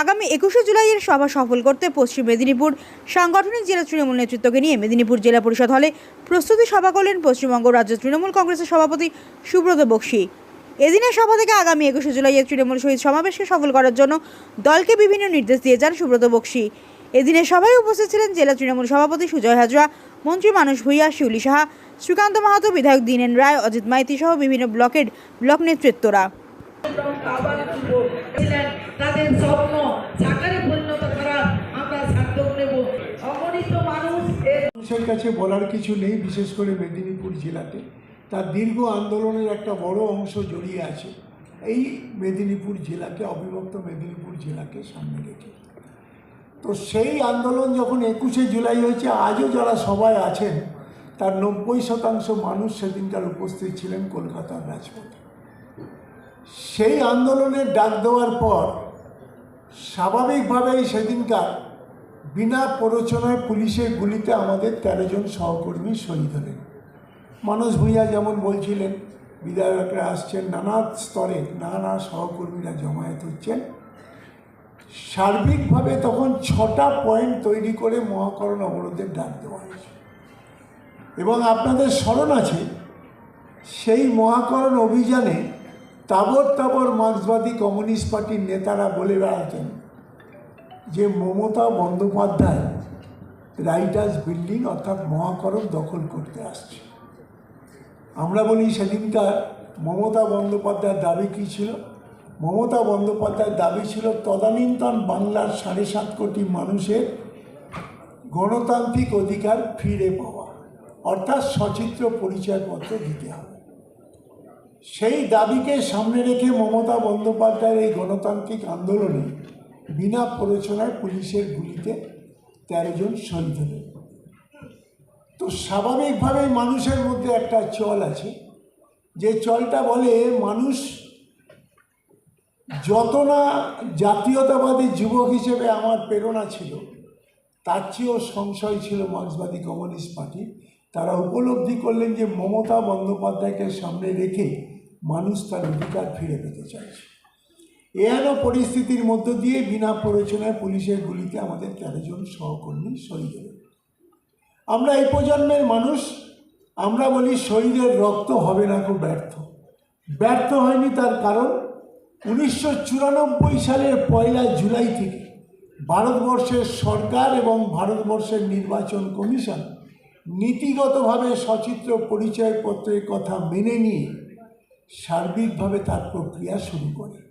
আগামী একুশে জুলাইয়ের সভা সফল করতে পশ্চিম মেদিনীপুর সাংগঠনিক জেলা তৃণমূল নেতৃত্বকে নিয়ে মেদিনীপুর জেলা পরিষদ হলে প্রস্তুতি সভা করলেন পশ্চিমবঙ্গ রাজ্য তৃণমূল কংগ্রেসের সভাপতি সুব্রত বক্সী। এদিনের সভা থেকে আগামী একুশে জুলাইয়ের তৃণমূল শহীদ সমাবেশকে সফল করার জন্য দলকে বিভিন্ন নির্দেশ দিয়ে যান সুব্রত বক্সী। এদিনের সভায় উপস্থিত ছিলেন জেলা তৃণমূল সভাপতি সুজয় হাজরা, মন্ত্রী মানুষ ভূঁইয়া, শিউলি সাহা, শ্রীকান্ত মাহাতো, বিধায়ক দীনেন রায়, অজিত মাইতি সহ বিভিন্ন ব্লকের ব্লক নেতৃত্বরা। তাদের স্বপ্ন মানুষের কাছে বলার কিছু নেই, বিশেষ করে মেদিনীপুর জেলাতে। তার দীর্ঘ আন্দোলনের একটা বড় অংশ জড়িয়ে আছে এই মেদিনীপুর জেলাকে, অবিভক্ত মেদিনীপুর জেলাকে সামনে রেখে। তো সেই আন্দোলন যখন একুশে জুলাই হয়েছে, আজও যারা সবাই আছেন, তার নব্বই শতাংশ মানুষ সেদিনকার উপস্থিত ছিলেন কলকাতার রাজপথে। সেই আন্দোলনের ডাক দেওয়ার পর, স্বাভাবিকভাবেই সেদিনকার বিনা প্ররোচনায় পুলিশের গুলিতে আমাদের তেরো জন সহকর্মী শহীদ হলেন। মানস ভূঁইয়া যেমন বলছিলেন, বিধায়করা আসছেন, নানা স্তরে নানা সহকর্মীরা জমায়েত হচ্ছেন। সার্বিকভাবে তখন ছটা পয়েন্ট তৈরি করে মহাকরণ অবরোধের ডাক দেওয়া হয়েছে। এবং আপনাদের স্মরণ আছে, সেই মহাকরণ অভিযানে তাবর তাবর মার্ক্সবাদী কমিউনিস্ট পার্টির নেতারা বলে বেড়াতেন যে মমতা বন্দ্যোপাধ্যায় রাইটার্স বিল্ডিং অর্থাৎ মহাকরণ দখল করতে আসছে। আমরা বলি সেদিনকার মমতা বন্দ্যোপাধ্যায়ের দাবি কী ছিল? মমতা বন্দ্যোপাধ্যায়ের দাবি ছিল তদানীন্তন বাংলার সাড়ে সাত কোটি মানুষের গণতান্ত্রিক অধিকার ফিরে পাওয়া, অর্থাৎ সচিত্র পরিচয়পত্র দিতে হবে। সেই দাবিকে সামনে রেখে মমতা বন্দ্যোপাধ্যায়ের এই গণতান্ত্রিক আন্দোলনে বিনা প্ররোচনায় পুলিশের গুলিতে তেরো জন শহীদ হলেন। তো স্বাভাবিকভাবেই মানুষের মধ্যে একটা চল আছে। যে চলটা বলে মানুষ যত না জাতীয়তাবাদী যুবক হিসেবে আমার প্রেরণা ছিল, তার চেয়েও সংশয় ছিল মার্ক্সবাদী কমিউনিস্ট পার্টি। তারা উপলব্ধি করলেন যে মমতা বন্দ্যোপাধ্যায়কে সামনে রেখে মানুষ তার অধিকার ফিরে পেতে চাইছে। এহেন পরিস্থিতির মধ্য দিয়ে বিনা প্ররোচনায় পুলিশের গুলিতে আমাদের তেরো জন সহকর্মী শহীদ হলেন। আমরা এই প্রজন্মের মানুষ, আমরা বলি শহীদের রক্ত হবে না, খুব ব্যর্থ। ব্যর্থ হয়নি তার কারণ উনিশশো চুরানব্বই সালের পয়লা জুলাই থেকে ভারতবর্ষের সরকার এবং ভারতবর্ষের নির্বাচন কমিশন নীতিগতভাবে সচিত্র পরিচয়পত্রের কথা মেনে নিয়ে সার্বিকভাবে তার প্রক্রিয়া শুরু করে।